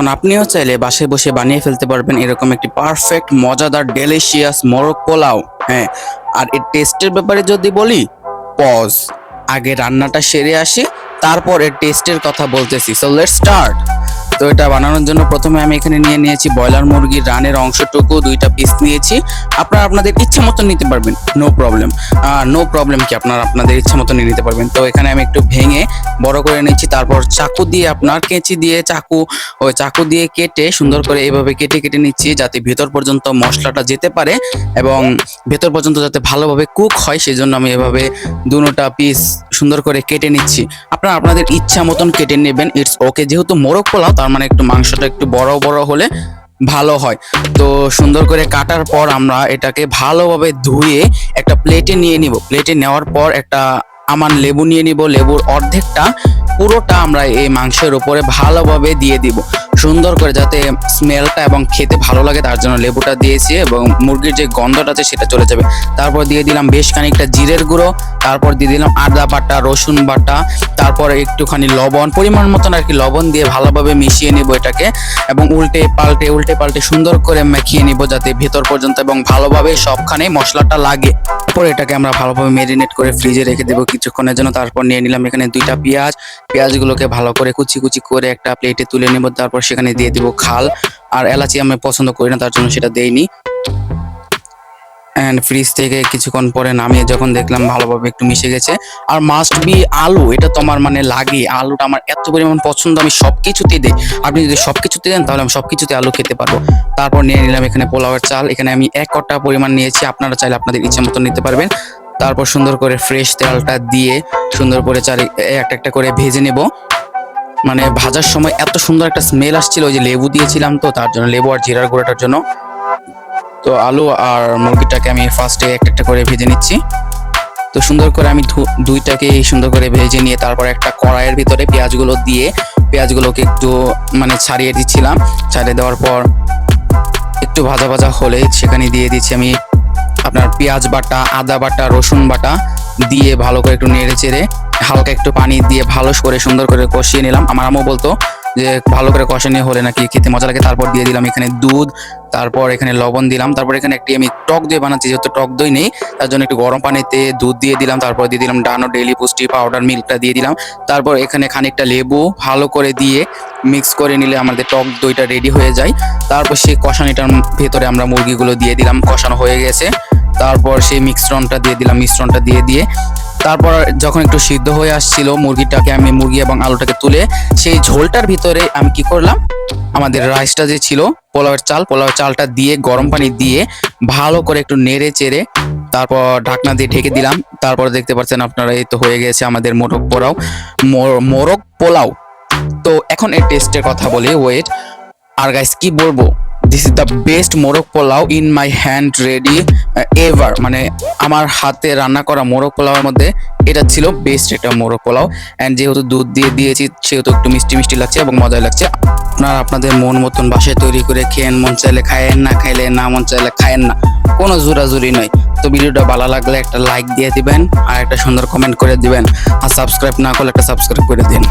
এখন আপনিও চাইলে বাসে বসে বানিয়ে ফেলতে পারবেন এরকম একটি পারফেক্ট মজাদার ডেলিশিয়াস মোরগ পোলাও। হ্যাঁ আর এর টেস্টের ব্যাপারে যদি বলি পজ আগে রান্নাটা সেরে আসি, তারপর এর টেস্টের কথা বলতেছি। সো লেটস স্টার্ট তো এটা বানানোর জন্য প্রথমে আমি এখানে নিয়ে নিয়েছি ব্রয়লার মুরগির রানের অংশটুকু, দুইটা পিস নিয়েছি। আপনারা আপনাদের ইচ্ছা মতো নিতে পারবেন নো প্রবলেম নো প্রবলেম কি আপনারা আপনাদের ইচ্ছা মতো নিয়ে নিতে পারবেন। তো এখানে আমি একটু ভেঙে বড় করে নিচ্ছি তারপর চাকু দিয়ে আপনার কেঁচি দিয়ে চাকু, ওই চাকু দিয়ে কেটে সুন্দর করে এইভাবে কেটে কেটে নিচ্ছি, যাতে ভেতর পর্যন্ত মশলাটা যেতে পারে এবং ভেতর পর্যন্ত যাতে ভালোভাবে কুক হয় সেই জন্য আমি এভাবে দুটোটা পিস সুন্দর করে কেটে নিচ্ছি। আপনারা আপনাদের ইচ্ছা মতন কেটে নেবেন ইটস ওকে যেহেতু মোরগ পোলাও, তার মানে একটু মাংসটা একটু বড় বড় হলে ভালো হয়। তো সুন্দর করে কাটার পর আমরা এটাকে ভালোভাবে ধুয়ে একটা প্লেটে নিয়ে নিব। প্লেটে নেওয়ার পর একটা আমার লেবু নিয়ে নিব। লেবুর অর্ধেকটা পুরোটা আমরা এই মাংসের উপরে ভালোভাবে দিয়ে দিব। সুন্দর করে যাতে স্মেলটা এবং খেতে ভালো লাগে, তার জন্য লেবুটা দিয়েছি এবং মুরগির যে গন্ধটা আছে সেটা চলে যাবে। তারপর দিয়ে দিলাম বেশ খানিকটা জিরের গুঁড়ো, তারপর দিয়ে দিলাম আদা বাটা, রসুন বাটা, তারপর একটুখানি লবণ, পরিমাণ মতন আর কি লবণ দিয়ে ভালোভাবে মিশিয়ে নিব এটাকে এবং উল্টে পাল্টে উল্টে পাল্টে সুন্দর করে মাখিয়ে নিব যাতে ভেতর পর্যন্ত এবং ভালোভাবে সবখানে মশলাটা লাগে। তারপর এটাকে আমরা ভালোভাবে মেরিনেট করে ফ্রিজে রেখে দেবো কিছুক্ষণের জন্য। তারপর নিয়ে নিলাম এখানে দুইটা পেঁয়াজ। পেঁয়াজগুলোকে ভালো করে কুচি কুচি করে একটা প্লেটে তুলে নেব। তারপর সেখানে দিয়ে দিব খাল। আর এলাচি আমি পছন্দ করি না, তার জন্য সেটা দেইনি। অ্যান্ড ফ্রিজ থেকে কিছুক্ষণ পরে নামিয়ে যখন দেখলাম ভালোভাবে একটু মিশে গেছে। আর মাস্ট বি আলু, এটা তো আমার মানে লাগে। আলুটা আমার এত পরিমাণ পছন্দ, আমি সব কিছুতে দিই। আপনি যদি সব কিছুতে দেন, তাহলে আমি সব কিছুতে আলু খেতে পারব। তারপর নিয়ে নিলাম এখানে পোলাওয়ের চাল। এখানে আমি এক কটা পরিমাণ নিয়েছি, আপনারা চাইলে আপনাদের ইচ্ছা মতো নিতে পারবেন। তারপর সুন্দর করে ফ্রেশ তেলটা দিয়ে সুন্দর করে চারি একটা একটা করে ভেজে নেব। মানে ভাজার সময় এত সুন্দর একটা স্মেল আসছিল, ওই যে লেবু দিয়েছিলাম তো, তার জন্য লেবু আর জিরার গুঁড়োটার জন্য। তো আলু আর মুরগিটাকে আমি ফার্স্টে একটা একটা করে ভেজে নিচ্ছি। তো সুন্দর করে আমি দুইটাকে সুন্দর করে ভেজে নিয়ে তারপর একটা কড়াইয়ের ভিতরে পেঁয়াজগুলো দিয়ে পেঁয়াজগুলোকে একটু মানে ছাড়িয়ে দিচ্ছিলাম। ছাড়িয়ে দেওয়ার পর একটু ভাজা ভাজা হলে সেখানে দিয়ে দিচ্ছি আমি আপনার পেঁয়াজ বাটা, আদা বাটা, রসুন বাটা দিয়ে ভালো করে একটু নেড়ে চেড়ে হালকা একটু পানি দিয়ে ভালো করে সুন্দর করে কষিয়ে নিলাম। আমার আম্মু বলতো যে, ভালো করে কষানি হলে নাকি খেতে মজা লাগে? তারপর দিয়ে দিলাম এখানে দুধ, তারপর এখানে লবণ দিলাম। তারপর এখানে একটি আমি টক দই বানাচ্ছি, যেহেতু টক দই নেই, তার জন্য একটু গরম পানিতে দুধ দিয়ে দিলাম। তারপর দিয়ে দিলাম ডানো ডেলি পুষ্টি পাউডার মিল্কটা দিয়ে দিলাম। তারপর এখানে খানিকটা লেবু ভালো করে দিয়ে মিক্স করে নিলে আমাদের টক দইটা রেডি হয়ে যায়। তারপর সেই কষানিটার ভেতরে আমরা মুরগিগুলো দিয়ে দিলাম, কষানো হয়ে গেছে। তারপর সেই মিশ্রণটা দিয়ে দিলাম, মিশ্রণটা দিয়ে দিয়ে তারপর যখন একটু সিদ্ধ হয়ে আসছিল, মুরগিটাকে আমি, মুরগি এবং আলুটাকে তুলে সেই ঝোলটার ভিতরে আমি কি করলাম? আমাদের রাইসটা যে ছিল, পোলাওয়ের চাল, পোলাওয়ের চালটা দিয়ে, গরম পানি দিয়ে ভালো করে একটু নেড়ে চেড়ে তারপর ঢাকনা দিয়ে ঢেকে দিলাম। তারপর দেখতে পাচ্ছেন আপনারা, এই তো হয়ে গেছে আমাদের মোরগ পোলাও। মোর- মোরগ পোলাও। তো এখন এর টেস্টের কথা বলি ওয়েট আর গাইস কি বলব? This is the best morog polao in my hand ready ever মানে আমার হাতে রান্না করা মোরগ পোলাওয়ের মধ্যে এটা ছিল বেস্ট একটা মোরগ পোলাও অ্যান্ড যেহেতু দুধ দিয়ে দিয়েছি, সেহেতু একটু মিষ্টি মিষ্টি লাগছে এবং মজা লাগছে। আপনারা আপনাদের মন মতন বাসায় তৈরি করে খেয়েন, মন চাইলে খায়েন, না খাইলে, না মন চাইলে খায়েন না। কোনো জোরাজুরি নয়। তো ভিডিওটা ভালো লাগলে একটা লাইক দিয়ে দিবেন আর একটা সুন্দর কমেন্ট করে দিবেন। আর সাবস্ক্রাইব না করলে একটা সাবস্ক্রাইব করে দিন।